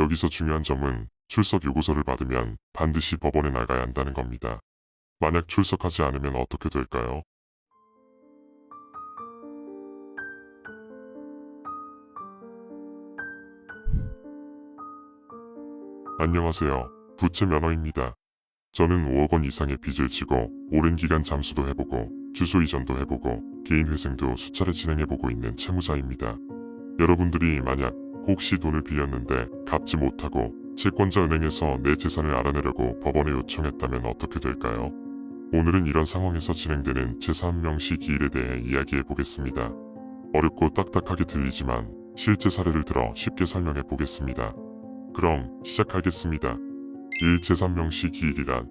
여기서 중요한 점은 출석 요구서를 받으면 반드시 법원에 나가야 한다는 겁니다. 만약 출석하지 않으면 어떻게 될까요? 안녕하세요. 부채 면허입니다. 저는 5억 원 이상의 빚을 지고 오랜 기간 잠수도 해보고 주소 이전도 해보고 개인 회생도 수차례 진행해보고 있는 채무자입니다. 여러분들이 만약 혹시 돈을 빌렸는데 갚지 못하고 채권자 은행에서 내 재산을 알아내려고 법원에 요청했다면 어떻게 될까요? 오늘은 이런 상황에서 진행되는 제3명시 기일에 대해 이야기해 보겠습니다. 어렵고 딱딱하게 들리지만 실제 사례를 들어 쉽게 설명해 보겠습니다. 그럼 시작하겠습니다. 1. 제3명시 기일이란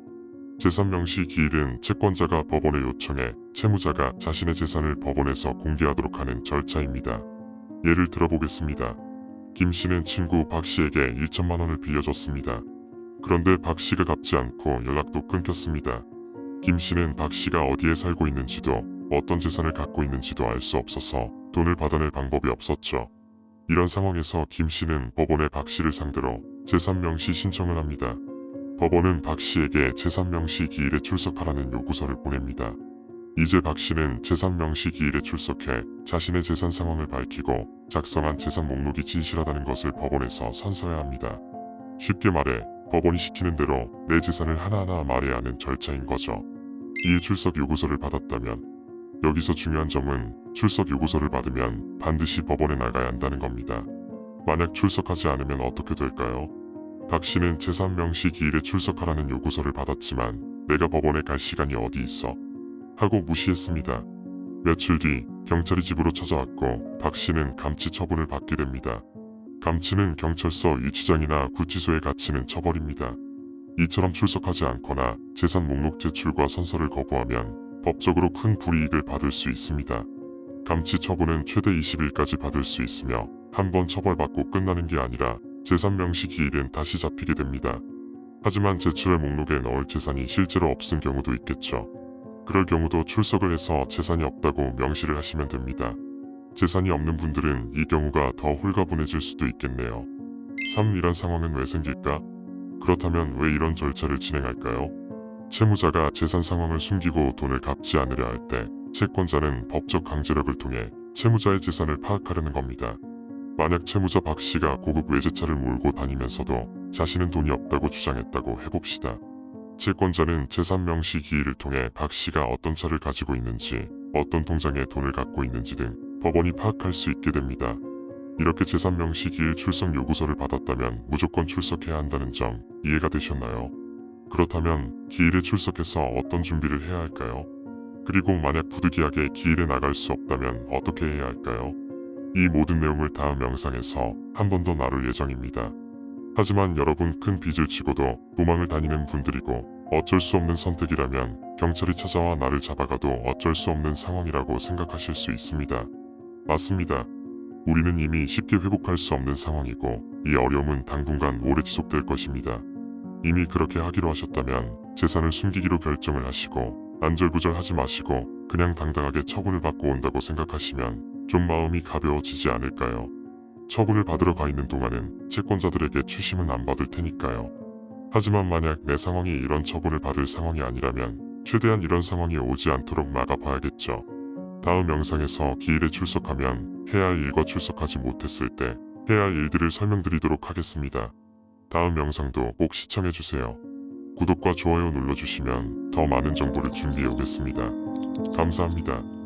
제3명시 기일은 채권자가 법원에 요청해 채무자가 자신의 재산을 법원에서 공개하도록 하는 절차입니다. 예를 들어보겠습니다. 김 씨는 친구 박 씨에게 1천만 원을 빌려줬습니다. 그런데 박 씨가 갚지 않고 연락도 끊겼습니다. 김 씨는 박 씨가 어디에 살고 있는지도 어떤 재산을 갖고 있는지도 알 수 없어서 돈을 받아낼 방법이 없었죠. 이런 상황에서 김 씨는 법원에 박 씨를 상대로 제3명시 신청을 합니다. 법원은 박 씨에게 제3명시 기일에 출석하라는 요구서를 보냅니다. 이제 박 씨는 제3명시 기일에 출석해 자신의 재산 상황을 밝히고 작성한 재산 목록이 진실하다는 것을 법원에서 선서해야 합니다. 쉽게 말해 법원이 시키는 대로 내 재산을 하나하나 말해야 하는 절차인 거죠. 이에 출석 요구서를 받았다면 여기서 중요한 점은 출석 요구서를 받으면 반드시 법원에 나가야 한다는 겁니다. 만약 출석하지 않으면 어떻게 될까요? 박 씨는 제3명시 기일에 출석하라는 요구서를 받았지만 내가 법원에 갈 시간이 어디 있어? 하고 무시했습니다. 며칠 뒤 경찰이 집으로 찾아왔고 박 씨는 감치 처분을 받게 됩니다. 감치는 경찰서 유치장이나 구치소에 갇히는 처벌입니다. 이처럼 출석하지 않거나 재산 목록 제출과 선서를 거부하면 법적으로 큰 불이익을 받을 수 있습니다. 감치 처분은 최대 20일까지 받을 수 있으며 한 번 처벌받고 끝나는 게 아니라 제3명시 기일은 다시 잡히게 됩니다. 하지만 제출할 목록에 넣을 재산이 실제로 없은 경우도 있겠죠. 그럴 경우도 출석을 해서 재산이 없다고 명시를 하시면 됩니다. 재산이 없는 분들은 이 경우가 더 홀가분해질 수도 있겠네요. 3. 이런 상황은 왜 생길까? 그렇다면 왜 이런 절차를 진행할까요? 채무자가 재산 상황을 숨기고 돈을 갚지 않으려 할 때 채권자는 법적 강제력을 통해 채무자의 재산을 파악하려는 겁니다. 만약 채무자 박 씨가 고급 외제차를 몰고 다니면서도 자신은 돈이 없다고 주장했다고 해봅시다. 채권자는 제3명시 기일을 통해 박 씨가 어떤 차를 가지고 있는지, 어떤 통장에 돈을 갖고 있는지 등 법원이 파악할 수 있게 됩니다. 이렇게 제3명시 기일 출석 요구서를 받았다면 무조건 출석해야 한다는 점 이해가 되셨나요? 그렇다면 기일에 출석해서 어떤 준비를 해야 할까요? 그리고 만약 부득이하게 기일에 나갈 수 없다면 어떻게 해야 할까요? 이 모든 내용을 다음 영상에서 한 번 더 나눌 예정입니다. 하지만 여러분 큰 빚을 지고도 도망을 다니는 분들이고 어쩔 수 없는 선택이라면 경찰이 찾아와 나를 잡아가도 어쩔 수 없는 상황이라고 생각하실 수 있습니다. 맞습니다. 우리는 이미 쉽게 회복할 수 없는 상황이고 이 어려움은 당분간 오래 지속될 것입니다. 이미 그렇게 하기로 하셨다면 재산을 숨기기로 결정을 하시고 안절부절하지 마시고 그냥 당당하게 처분을 받고 온다고 생각하시면 좀 마음이 가벼워지지 않을까요? 처분을 받으러 가 있는 동안은 채권자들에게 추심은 안 받을 테니까요. 하지만 만약 내 상황이 이런 처분을 받을 상황이 아니라면 최대한 이런 상황이 오지 않도록 막아봐야겠죠. 다음 영상에서 기일에 출석하면 해야 할 일과 출석하지 못했을 때 해야 할 일들을 설명드리도록 하겠습니다. 다음 영상도 꼭 시청해주세요. 구독과 좋아요 눌러주시면 더 많은 정보를 준비해 오겠습니다. 감사합니다.